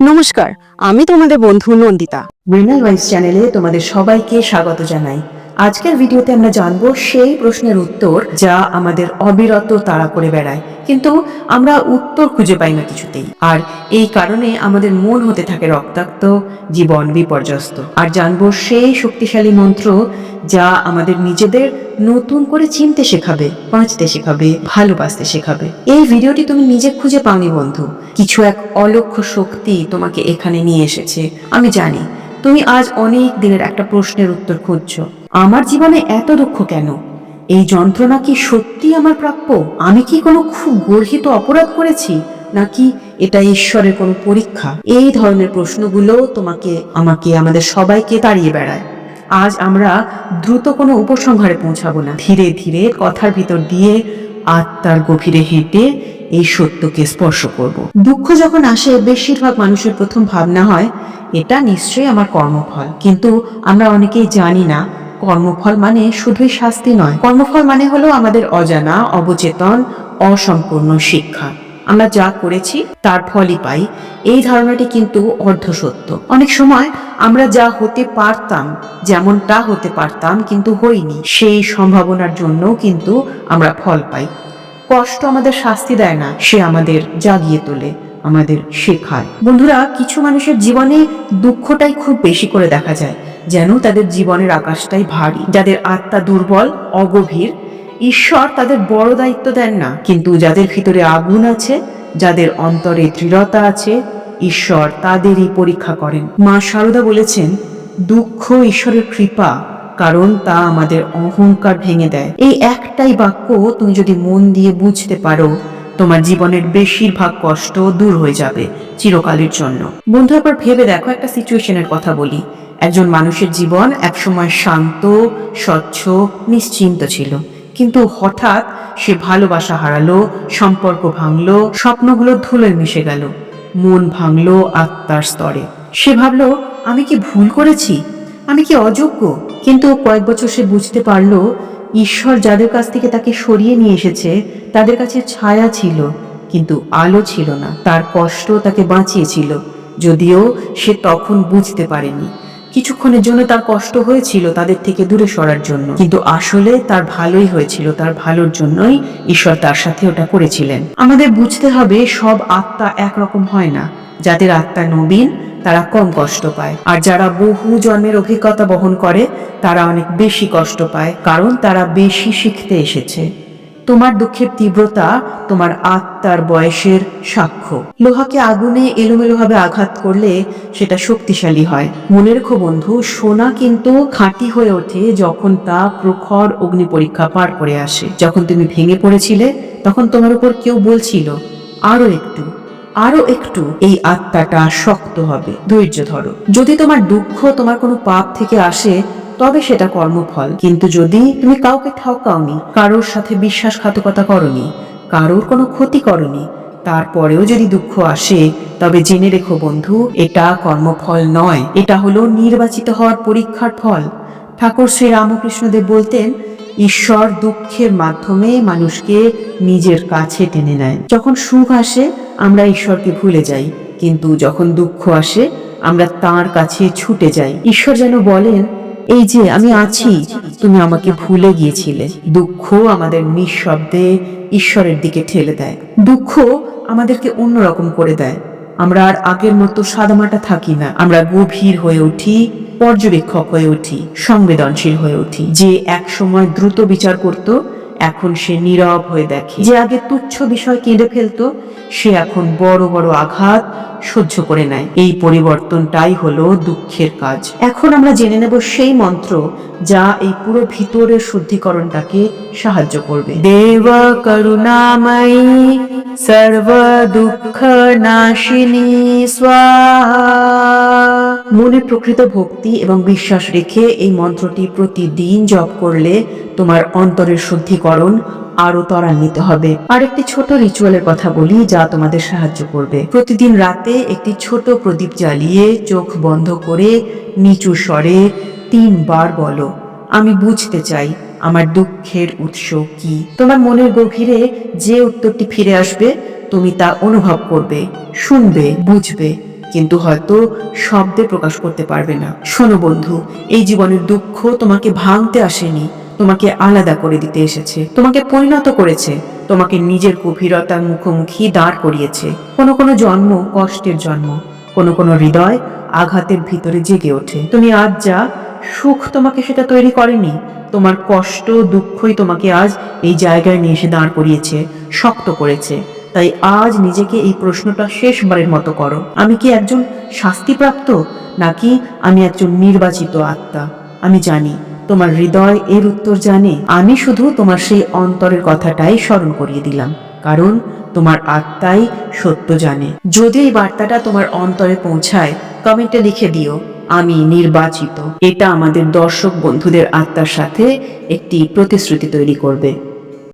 নমস্কার আমি তোমাদের বন্ধু নন্দিতা। মৃণাল ওয়াইস চ্যানেলে তোমাদের সবাইকে স্বাগত জানাই। আজকের ভিডিওতে আমরা জানব সেই প্রশ্নের উত্তর যা আমাদের অবিরত তাড়া করে বেড়ায়। কিন্তু আমরা উত্তর খুঁজে পাই না কিছুতেই। আর এই কারণে আমাদের মন হতে থাকে রক্তাক্ত, জীবন বিপর্যস্ত। আর জানব সেই শক্তিশালী মন্ত্র যা আমাদের নিজেদের নতুন করে চিনতে শেখাবে, বাঁচতে শেখাবে, ভালোবাসতে শেখাবে। এই ভিডিওটি তুমি নিজে খুঁজে পাওনি, বন্ধু। কিছু এক অলক্ষ্য শক্তি তোমাকে এখানে নিয়ে এসেছে। আমি জানি, তুমি আজ অনেক দিনের একটা প্রশ্নের উত্তর খুঁজছো। আমার জীবনে এত দুঃখ কেন? এই যন্ত্রণা কি সত্যি আমার প্রাপ্য? আমি কি কোনো খুব গর্হিত অপরাধ করেছি? নাকি এটা ঈশ্বরের কোনো পরীক্ষা? এই ধরনের প্রশ্নগুলো তোমাকে, আমাকে, আমাদের সবাইকে তাড়িয়ে বেড়ায়। আজ আমরা দ্রুত কোনো উপসংহারে পৌঁছাবো না। ধীরে ধীরে কথার ভিতর দিয়ে আত্মার গভীরে হেঁটে এই সত্যকে স্পর্শ করব। দুঃখ যখন আসে, বেশিরভাগ মানুষের প্রথম ভাবনা হয়, এটা নিশ্চয়ই আমার কর্মফল। কিন্তু আমরা অনেকেই জানি না কর্মফল মানে শুধুই শাস্তি নয়। কর্মফল মানে হলো আমাদের অজানা, অবচেতন, অসম্পূর্ণ শিক্ষা। আমরা যা করেছি, তার ফলই পাই। এই ধারণাটি কিন্তু অর্ধসত্য। অনেক সময় আমরা যা হতে পারতাম যেমনটা হতে পারতাম, কিন্তু হইনি। সেই সম্ভাবনার জন্য কিন্তু আমরা ফল পাই। কষ্ট আমাদের শাস্তি দেয় না, সে আমাদের জাগিয়ে তোলে, আমাদের শেখায়। বন্ধুরা, কিছু মানুষের জীবনে দুঃখটাই খুব বেশি করে দেখা যায়। যেন তাদের জীবনের আকাশটাই ভারী। যাদের আত্মা দুর্বল, অগভীর, ঈশ্বর তাদের বড় দায়িত্ব দেন না। কিন্তু যাদের ভিতরে আগুন আছে, যাদের অন্তরে দৃঢ়তা আছে, ঈশ্বর তাদেরই পরীক্ষা করেন। মা শারদা বলেছেন, দুঃখ ঈশ্বরের কৃপা, কারণ তা আমাদের অহংকার ভেঙে দেয়। এই একটাই বাক্য তুমি যদি মন দিয়ে বুঝতে পারো তোমার জীবনের বেশিরভাগ কষ্ট দূর হয়ে যাবে চিরকালের জন্য। বন্ধু, একবার ভেবে দেখো, একটা সিচুয়েশনের কথা বলি। একজন মানুষের জীবন একসময় শান্ত, স্বচ্ছ, নিশ্চিন্ত ছিল। কিন্তু হঠাৎ সে ভালোবাসা হারালো, সম্পর্ক ভাঙলো, স্বপ্নগুলো ধুলোয় মিশে গেল। মন ভাঙলো আত্মার স্তরে। সে ভাবলো, আমি কি ভুল করেছি? আমি কি অযোগ্য? কিন্তু কয়েক বছর সে বুঝতে পারল ঈশ্বর যাদের কাছ থেকে তাকে সরিয়ে নিয়ে এসেছে, তাদের কাছে ছায়া ছিল, কিন্তু আলো ছিল না। তার কষ্ট তাকে বাঁচিয়েছিল, যদিও সে তখন বুঝতে পারেনি। কিছুক্ষণের জন্য তার কষ্ট হয়েছিল তাদের থেকে দূরে সরার জন্য। কিন্তু আসলে তার ভালোই হয়েছিল, তার ভালোর জন্যই ঈশ্বর তার সাথে ওটা করেছিলেন। আমাদের বুঝতে হবে সব আত্মা একরকম হয় না, যাদের আত্মা নবীন তারা কম কষ্ট পায়। আর যারা বহু জন্মের অভিজ্ঞতা বহন করে, তারা অনেক বেশি কষ্ট পায়, কারণ তারা বেশি শিখতে এসেছে। তোমার দুঃখের তীব্রতা তোমার আত্মার বয়সের সাক্ষ্য। লোহাকে আগুনে এলোমেলোভাবে আঘাত করলে সেটা শক্তিশালী হয়। মনে রেখো বন্ধু, সোনা কিন্তু খাঁটি হয়ে ওঠে যখন তা প্রখর অগ্নি পরীক্ষা পার করে আসে। যখন তুমি ভেঙে পড়েছিলে, তখন তোমার উপর কেউ বলছিল, আরও একটু। আরও একটু এই আত্মাটা শক্ত হবে। ধৈর্য ধরো। যদি তোমার দুঃখ তোমার কোনো পাপ থেকে আসে, তবে সেটা কর্মফল। কিন্তু যদি তুমি কাউকে ঠকাওনি, কারোর সাথে বিশ্বাসঘাতকতা করনি, কারোর কোনো ক্ষতি করনি, তারপরেও যদি দুঃখ আসে, তবে জেনে রেখো বন্ধু, এটা কর্মফল নয়। এটা হলো নির্বাচিত হওয়ার পরীক্ষার ফল। ঠাকুর শ্রী রামকৃষ্ণদেব বলতেন ঈশ্বর দুঃখের মাধ্যমে মানুষকে নিজের কাছে টেনে নেয়। যখন সুখ আসে, আমরা ঈশ্বরকে ভুলে যাই। কিন্তু যখন দুঃখ আসে, আমরা তার কাছে ছুটে যাই। ঈশ্বর যেন বলেন, এই যে আমি আছি, তুমি আমাকে ভুলে গিয়েছিলে। দুঃখ আমাদের নিঃশব্দে ঈশ্বরের দিকে ঠেলে দেয়। দুঃখ আমাদেরকে অন্যরকম করে দেয়। আমরা আর আগের মতো সাদামাটা থাকি না। আমরা গভীর হয়ে উঠি পর্যবেক্ষক হয়ে উঠি, সংবেদনশীল হয়ে উঠি। যে এক সময় দ্রুত বিচার করত, এখন সে নীরব হয়ে দেখে। যে আগে তুচ্ছ বিষয় কেঁদে ফেলতো, সে এখন বড় বড় আঘাত সহ্য করে নেয়। এই পরিবর্তনটাই হলো দুঃখের কাজ। এখন আমরা জেনে নেব সেই মন্ত্র যা এই পুরো ভিতরের শুদ্ধিকরণটাকে সাহায্য করবে। দেব করুণাময়ী সর্ব দুঃখ নাশিনী স্বাহা মনে প্রকৃত ভক্তি এবং বিশ্বাস রেখে এই মন্ত্রটি প্রতিদিন জপ করলে তোমার অন্তরের শুদ্ধিকরণ আরও ত্বরান্বিত হবে। আর একটি ছোট রিচুয়ালের কথা বলি যা তোমাদের সাহায্য করবে। প্রতিদিন রাতে একটি ছোট প্রদীপ জ্বালিয়ে চোখ বন্ধ করে নিচু স্বরে তিনবার বলো, আমি বুঝতে চাই আমার দুঃখের উৎস কি? তোমার মনের গভীরে যে উত্তরটি ফিরে আসবে, তুমি তা অনুভব করবে, শুনবে, বুঝবে, কিন্তু হয়তো শব্দে প্রকাশ করতে পারবে না। শোনো বন্ধু, এই জীবনের দুঃখ তোমাকে ভাঙতে আসেনি, তোমাকে আলাদা করে দিতে এসেছে, তোমাকে পরিণত করেছে, তোমাকে নিজের গভীরতার মুখোমুখি দাঁড় করিয়েছে। কোনো কোনো জন্ম কষ্টের জন্ম, কোনো কোনো হৃদয় আঘাতের ভিতরে জেগে ওঠে। তুমি আজ যা সুখ তোমাকে সেটা তৈরি করেনি। তোমার কষ্ট, দুঃখই তোমাকে আজ এই জায়গায় নিয়ে এসে দাঁড় করিয়েছে, শক্ত করেছে। তাই আজ নিজেকে এই প্রশ্নটা শেষবারের মতো করো। আমি কি একজন শাস্তিপ্রাপ্ত? নাকি আমি একজন নির্বাচিত আত্মা? আমি জানি, তোমার হৃদয় এর উত্তর জানে। আমি শুধু তোমার সেই অন্তরের কথাটাই স্মরণ করিয়ে দিলাম। কারণ তোমার আত্মাই সত্য জানে। যদি এই বার্তাটা তোমার অন্তরে পৌঁছায়, কমেন্টে লিখে দিও। আমি নির্বাচিত। এটা আমাদের দর্শক বন্ধুদের আত্মার সাথে একটি প্রতিশ্রুতি তৈরি করবে।